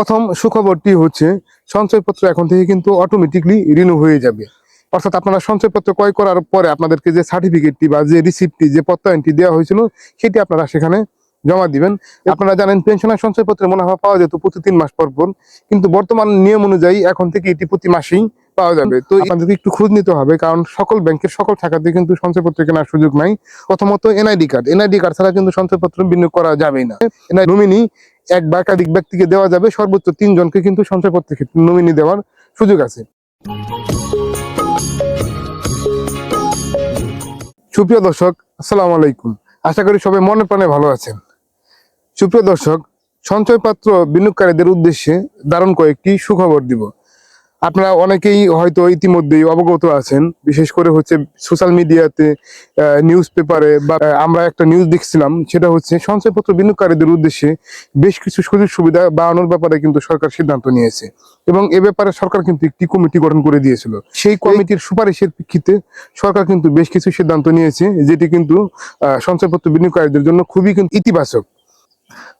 প্রথম সুখবরটি হচ্ছে, সঞ্চয়পত্র এখন থেকে কিন্তু অটোমেটিকলি রিনিউ হয়ে যাবে। অর্থাৎ আপনারা সঞ্চয়পত্র ক্রয় করার পরে আপনাদেরকে যে সার্টিফিকেটটি বা যে রিসিপ্টটি যে প্রত্যয়নটি দেওয়া হয়েছিল, সেটি আপনারা সেখানে জমা দিবেন। আপনারা জানেন পেনশনার সঞ্চয়পত্রে মুনাফা পাওয়া যেত প্রতি তিন মাস পর পর, কিন্তু বর্তমান নিয়ম অনুযায়ী এখন থেকে এটি প্রতি মাসেই পাওয়া যাবে। তো আপনাদেরকে একটু খোঁজ নিতে হবে, কারণ সকল ব্যাংকের সকল শাখাতে কিন্তু সঞ্চয়পত্র কেনার সুযোগ নাই। প্রথমত এনআইডি কার্ড এনআইডি কার্ড ছাড়া কিন্তু সঞ্চয়পত্র বিনিয়োগ করা যাবেই না। নমিনি এক বা একাধিক ব্যক্তিকে দেওয়া যাবে, সর্বোচ্চ তিনজনকে কিন্তু সঞ্চয়পত্রের ক্ষেত্রে নমিনি দেওয়ার সুযোগ আছে। সুপ্রিয় দর্শক, আসসালামু আলাইকুম। আশা করি সবাই মনে প্রাণে ভালো আছেন। সুপ্রিয় দর্শক, সঞ্চয়পাত্র বিনিয়োগকারীদের উদ্দেশ্যে দারুণ কয়েকটি সুখবর দিব। আপনারা অনেকেই হয়তো ইতিমধ্যেই অবগত আছেন, বিশেষ করে হচ্ছে সোশ্যাল মিডিয়াতে নিউজ পেপারে বা আমরা একটা নিউজ দেখছিলাম, সেটা হচ্ছে সঞ্চয়পত্র বিনিয়োগকারীদের উদ্দেশ্যে বেশ কিছু সুযোগ সুবিধা বাড়ানোর ব্যাপারে কিন্তু সরকার সিদ্ধান্ত নিয়েছে। এবং এ ব্যাপারে সরকার কিন্তু একটি কমিটি গঠন করে দিয়েছিল। সেই কমিটির সুপারিশের প্রেক্ষিতে সরকার কিন্তু বেশ কিছু সিদ্ধান্ত নিয়েছে, যেটি কিন্তু সঞ্চয়পত্র বিনিয়োগকারীদের জন্য খুবই কিন্তু ইতিবাচক।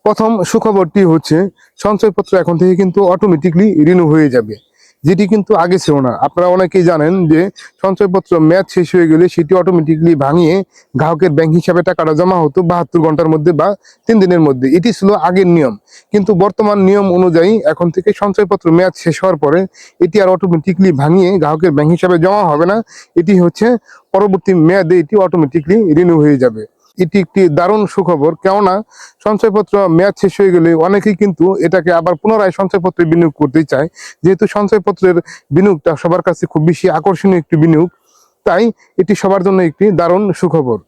প্রথম সুখবরটি হচ্ছে, সঞ্চয়পত্র এখন থেকে কিন্তু অটোমেটিকলি রিনিউ হয়ে যাবে। যেটি কিন্তু আগে ছিল না। আপনারা অনেকেই জানেন যে সঞ্চয়পত্র ম্যাচ শেষ হয়ে গেলে সেটি অটোমেটিকলি ভাঙিয়ে গ্রাহকের ব্যাংক হিসাবে টাকাটা জমা হতো বাহাত্তর ঘণ্টার মধ্যে বা তিন দিনের মধ্যে। এটি ছিল আগের নিয়ম। কিন্তু বর্তমান নিয়ম অনুযায়ী এখন থেকে সঞ্চয়পত্র মেয়াদ শেষ হওয়ার পরে এটি আর অটোমেটিকলি ভাঙিয়ে গ্রাহকের ব্যাংক হিসাবে জমা হবে না। এটি হচ্ছে পরবর্তী মেয়াদে এটি অটোমেটিকলি রিনিউ হয়ে যাবে। এটি একটি দারুণ সুখবর। কেননা, সঞ্চয়পত্র মেয়াদ শেষ হয়ে গেলে অনেকেই কিন্তু এটাকে আবার পুনরায় সঞ্চয়পত্রে বিনিয়োগ করতে চায়। যেহেতু সঞ্চয়পত্রের বিনিয়োগটা সবার কাছে খুব বেশি আকর্ষণীয় একটি বিনিয়োগ, তাই এটি সবার জন্য একটি দারুণ সুখবর।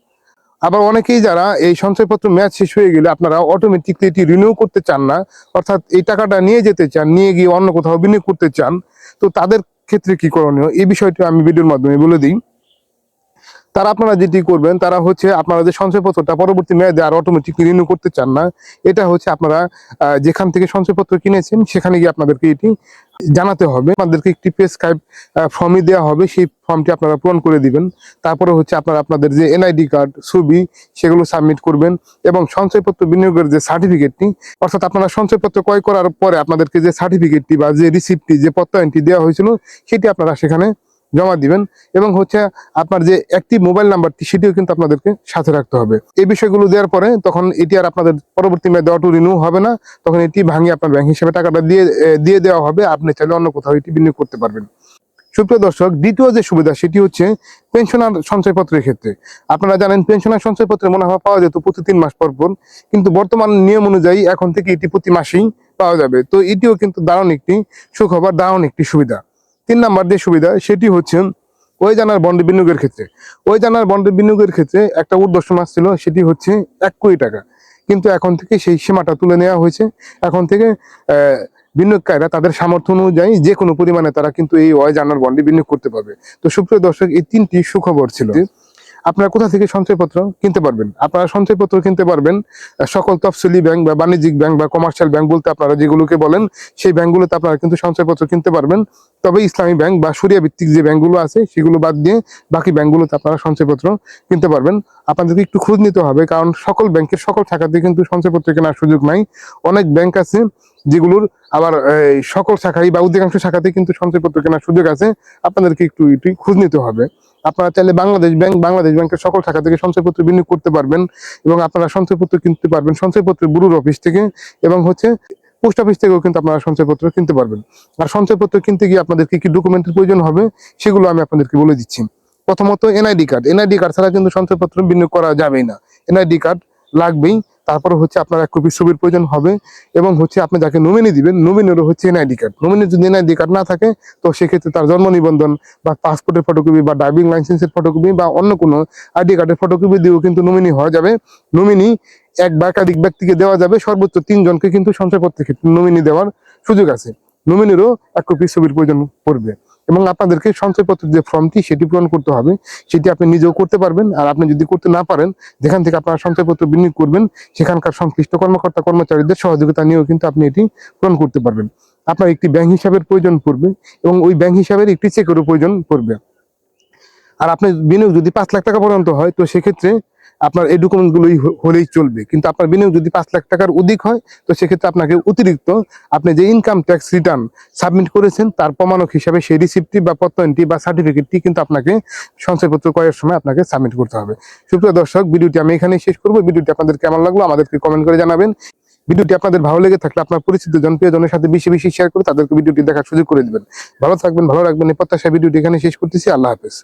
আবার অনেকেই যারা এই সঞ্চয়পত্র মেয়াদ শেষ হয়ে গেলে আপনারা অটোমেটিকলি এটি রিনিউ করতে চান না, অর্থাৎ এই টাকাটা নিয়ে যেতে চান, নিয়ে গিয়ে অন্য কোথাও বিনিয়োগ করতে চান, তো তাদের ক্ষেত্রে কি করণীয়? এই বিষয়টি আমি ভিডিওর মাধ্যমে বলে দিই। তারা আপনারা যেটি করবেন, তারা হচ্ছে আপনারা যে সঞ্চয়পত্রটা পরবর্তী মেয়াদে আর অটোমেটিক রিনিউ করতে চান না, এটা হচ্ছে আপনারা যেখান থেকে সঞ্চয়পত্র কিনেছেন, সেখানে গিয়ে আপনাদেরকে এটি জানাতে হবে। আপনাদেরকে একটি প্রেসক্রাইব ফর্মই দেওয়া হবে, সেই ফর্মটি আপনারা পূরণ করে দিবেন। তারপরে হচ্ছে আপনারা আপনাদের যে এনআইডি কার্ড ছবি, সেগুলো সাবমিট করবেন এবং সঞ্চয়পত্র বিনিয়োগের যে সার্টিফিকেটটি অর্থাৎ আপনারা সঞ্চয়পত্র ক্রয় করার পরে আপনাদেরকে যে সার্টিফিকেটটি বা যে রিসিপ্টটি যে প্রত্যয়নটি দেওয়া হয়েছিল, সেটি আপনারা সেখানে জমা দিবেন এবং হচ্ছে আপনার যে একটি মোবাইল নাম্বারটি সেটিও কিন্তু আপনাদেরকে সাথে রাখতে হবে। এই বিষয়গুলো দেওয়ার পরে তখন এটি আর আপনাদের পরবর্তী মেয়াদে অটো রিনিউ হবে না, তখন এটি ভাঙিয়ে আপনার ব্যাংক হিসেবে টাকাটা দিয়ে দিয়ে দেওয়া হবে, আপনি চাইলে অন্য কোথাও এটি বিনিয়োগ করতে পারবেন। সুপ্রিয় দর্শক, দ্বিতীয় যে সুবিধা, সেটি হচ্ছে পেনশনার সঞ্চয়পত্রের ক্ষেত্রে। আপনারা জানেন, পেনশনার সঞ্চয়পত্রে মুনাফা পাওয়া যেত প্রতি তিন মাস পর পর, কিন্তু বর্তমান নিয়ম অনুযায়ী এখন থেকে এটি প্রতি মাসেই পাওয়া যাবে। তো এটিও কিন্তু দারুণ একটি সুখবর, দারুণ একটি সুবিধা। তিন নাম্বার যে সুবিধা, সেটি হচ্ছে ওই জানার বন্ড বিনিয়োগের ক্ষেত্রে। ওই জানার বন্ড বিনিয়োগের ক্ষেত্রে একটা ঊর্ধ্বসীমা ছিল, সেটি হচ্ছে এক কোটি টাকা। কিন্তু এখন থেকে সেই সীমাটা তুলে নেওয়া হয়েছে। এখন থেকে বিনিয়োগকারীরা তাদের সামর্থ্য অনুযায়ী যে কোনো পরিমাণে তারা কিন্তু এই ওয় জানার বন্ডে বিনিয়োগ করতে পারবে। তো সুপ্রিয় দর্শক, এই তিনটি সুখবর ছিল। আপনারা কোথা থেকে সঞ্চয়পত্র কিনতে পারবেন? আপনারা সঞ্চয়পত্র কিনতে পারবেন সকল তফসিলি ব্যাংক বা বাণিজ্যিক ব্যাংক বা কমার্শিয়াল ব্যাংক বলতে আপনারা যেগুলোকে বলেন, সেই ব্যাংকগুলোতে আপনারা কিন্তু সঞ্চয়পত্র কিনতে পারবেন। তবে ইসলামী ব্যাংক বা সুরিয়া ভিত্তিক যে ব্যাংকগুলো আছে, সেগুলো বাদ দিয়ে বাকি ব্যাংকগুলোতে আপনারা সঞ্চয়পত্র কিনতে পারবেন। আপনাদেরকে একটু খোঁজ নিতে হবে, কারণ সকল ব্যাংকের সকল শাখাতে কিন্তু সঞ্চয়পত্র কেনার সুযোগ নাই। অনেক ব্যাংক আছে যেগুলোর আবার সকল শাখায় বা অধিকাংশ শাখাতে কিন্তু সঞ্চয়পত্র কেনার সুযোগ আছে। আপনাদেরকে একটু একটু খোঁজ নিতে হবে। আপনারা চাইলে বাংলাদেশ ব্যাংক, বাংলাদেশ ব্যাংকের সকল শাখা থেকে সঞ্চয়পত্র বিনিয়োগ করতে পারবেন এবং আপনারা সঞ্চয়পত্র কিনতে পারবেন সঞ্চয়পত্র ব্যুরোর অফিস থেকে এবং হচ্ছে পোস্ট অফিস থেকেও কিন্তু আপনারা সঞ্চয়পত্র কিনতে পারবেন। আর সঞ্চয়পত্র কিনতে গিয়ে আপনাদের কি কি ডকুমেন্টের প্রয়োজন হবে সেগুলো আমি আপনাদেরকে বলে দিচ্ছি। প্রথমত এনআইডি কার্ড এনআইডি কার্ড ছাড়া কিন্তু সঞ্চয়পত্র বিনিয়োগ করা যাবেই না। এনআইডি কার্ড লাগবেই। তারপরে হচ্ছে আপনার এক কপি ছবির প্রয়োজন হবে এবং হচ্ছে আপনি যাকে নমিনি দিবেন নমিনেরও হচ্ছে এনআইডি কার্ড নমিনির যদি এনআইডি কার্ড না থাকে, তো সেক্ষেত্রে তার জন্ম নিবন্ধন বা পাসপোর্টের ফটোকপি বা ড্রাইভিং লাইসেন্সের ফটোকপি বা অন্য কোনো আইডি কার্ডের ফটোকপি দিয়েও কিন্তু নমিনি হওয়া যাবে। নমিনি এক বা একাধিক ব্যক্তিকে দেওয়া যাবে, সর্বোচ্চ তিনজনকে কিন্তু সঞ্চয়পত্রের ক্ষেত্রে নমিনি দেওয়ার সুযোগ আছে। নমিনেরও এক কপি ছবির প্রয়োজন পড়বে। এবং আপনাদেরকে সঞ্চয়পত্রের যে ফর্মটি সেটি পূরণ করতে হবে, সেটি আপনি নিজেও করতে পারবেন। আর আপনি যদি করতে না পারেন, যেখান থেকে আপনারা সঞ্চয়পত্র বিনিয়োগ করবেন, সেখানকার সংশ্লিষ্ট কর্মকর্তা, কর্মচারীদের সহযোগিতা নিয়েও কিন্তু আপনি এটি পূরণ করতে পারবেন। আপনার একটি ব্যাংক হিসাবের প্রয়োজন পড়বে এবং ওই ব্যাংক হিসাবের একটি চেকেরও প্রয়োজন পড়বে। আর আপনি বিনিয়োগ যদি পাঁচ লাখ টাকা পর্যন্ত হয়, তো সেক্ষেত্রে আপনার এই ডকুমেন্টগুলোই হলেই চলবে। কিন্তু আপনার বিনিয়োগ যদি পাঁচ লাখ টাকার অধিক হয়, তো সেক্ষেত্রে আপনাকে অতিরিক্ত আপনি যে ইনকাম ট্যাক্স রিটার্ন সাবমিট করেছেন, তার প্রমাণক হিসাবে সেই রিসিপ্টটি বা প্রত্যয়নটি বা সার্টিফিকেটটি কিন্তু আপনাকে সঞ্চয়পত্র করার সময় আপনাকে সাবমিট করতে হবে। সুপ্রিয় দর্শক, ভিডিওটি আমি এখানেই শেষ করব। ভিডিওটি আপনাদের কেমন লাগল আমাদেরকে কমেন্ট করে জানাবেন। ভিডিওটি আপনাদের ভালো লেগে থাকলে আপনার পরিচিত জন, প্রিয়জনের সাথে বেশি বেশি শেয়ার করে তাদেরকে ভিডিওটি দেখার সুযোগ করে দিবেন। ভালো থাকবেন, ভালো রাখবেন, এই প্রত্যাশা ভিডিওটি এখানে শেষ করতেছি। আল্লাহ হাফেজ।